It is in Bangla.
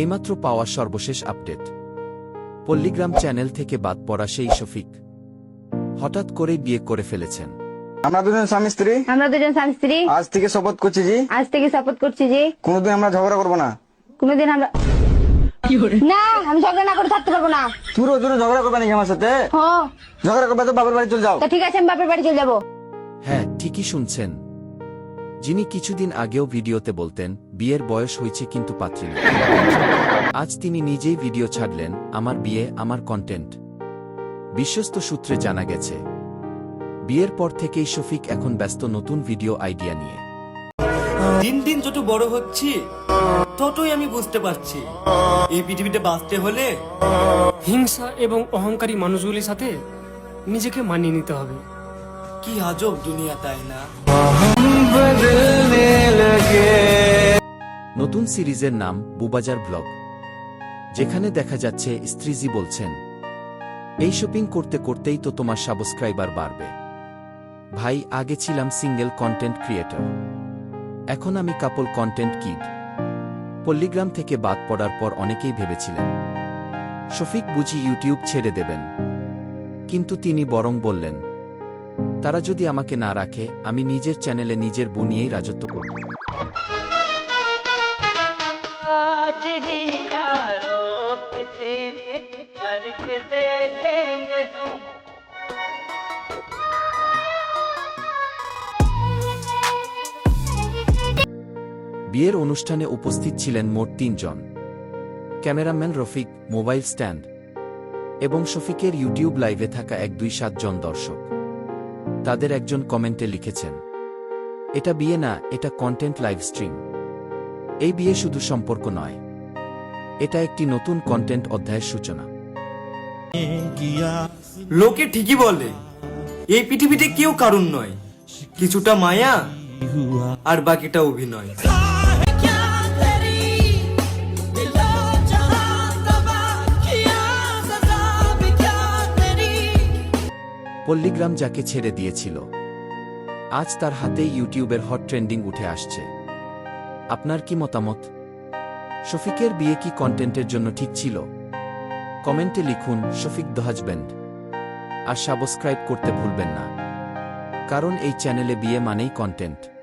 এইমাত্র পাওয়া সর্বশেষ আপডেট। পল্লিগ্রাম চ্যানেল থেকে বাদ পড়া সেই শফিক। হঠাৎ করে বিয়ে করে ফেলেছেন। আমরা দুজন স্বামী স্ত্রী? আমরা দুজন স্বামী স্ত্রী। আজ থেকে শপথ করছি জি? আজ থেকে শপথ করছি যে কোনোদিন আমরা ঝগড়া করব না। কোনোদিন আমরা না আমি ঝগড়া না করে থাকতে পারব না। তুই রোজ রোজ ঝগড়া করবে নাকি আমার সাথে? হ্যাঁ। ঝগড়া করবে তো বাবার বাড়ি চলে যাও। ঠিক আছে আমি বাপের বাড়ি চলে যাব। হ্যাঁ ঠিকই শুনছেন। যিনি কিছুদিন আগেও ভিডিওতে বলতেন, বিয়ের বয়স হয়েছে কিন্তু পাত্রী না আজ তিনি নিজেই ভিডিও ছাড়লেন, আমার বিয়ে, আমার কন্টেন্ট বিশ্বস্ত সূত্রে জানা গেছে। বিয়ের পর থেকেই শফিক এখন ব্যস্ত নতুন ভিডিও আইডিয়া নিয়ে। দিন দিন যত বড় হচ্ছি, ততই আমি বুঝতে পারছি। এই পৃথিবীতে বাঁচতে হলে হিংসা এবং অহংকারী মানুষগুলির সাথে নিজেকে মানিয়ে নিতে হবে। কি আজব দুনিয়া, তাই না? নতুন সিরিজের নাম বুবাজার ব্লগ। যেখানে দেখা যাচ্ছে স্ত্রীজি বলছেন, এই শপিং করতে করতেই তো তোমার সাবস্ক্রাইবার বাড়বে। ভাই, আগে ছিলাম সিঙ্গেল কন্টেন্ট ক্রিয়েটর। এখন আমি কাপল কন্টেন্ট কিড। পল্লীগ্রাম থেকে বাদ পড়ার পর অনেকেই ভেবেছিলেন, শফিক বুঝি ইউটিউব ছেড়ে দেবেন। কিন্তু তিনি বরং বললেন, তারা যদি আমাকে না রাখে, আমি নিজের চ্যানেলে নিজের বুনিয়েই রাজত্ব করব। বিয়ের অনুষ্ঠানে উপস্থিত ছিলেন মোট তিনজন। ক্যামেরাম্যান রফিক, মোবাইল স্ট্যান্ড এবং শফিকের ইউটিউব লাইভে থাকা এক দুই সাতজন দর্শক। তাদের একজন কমেন্টে লিখেছেন, এটা বিয়ে না, এটা কন্টেন্ট লাইভ স্ট্রিম এই বিয়ে শুধু সম্পর্ক নয় এটা একটি নতুন কন্টেন্ট অধ্যায়ের সূচনা। লোকে ঠিকই বলে এই পৃথিবীতে কেউ কারণ নয় কিছুটা মায়া আর বাকিটা অভিনয়। পল্লীগ্রাম যাকে ছেড়ে দিয়েছিল আজ তার হাতেই ইউটিউবের হট ট্রেন্ডিং উঠে আসছে। আপনার কি মতামত? শফিকের বিয়ে কি কন্টেন্টের জন্য ঠিক ছিল? কমেন্টে লিখুন, শফিক দ্য হাজব্যান্ড আর সাবস্ক্রাইব করতে ভুলবেন না। কারণ এই চ্যানেলে বিয়ে মানেই কন্টেন্ট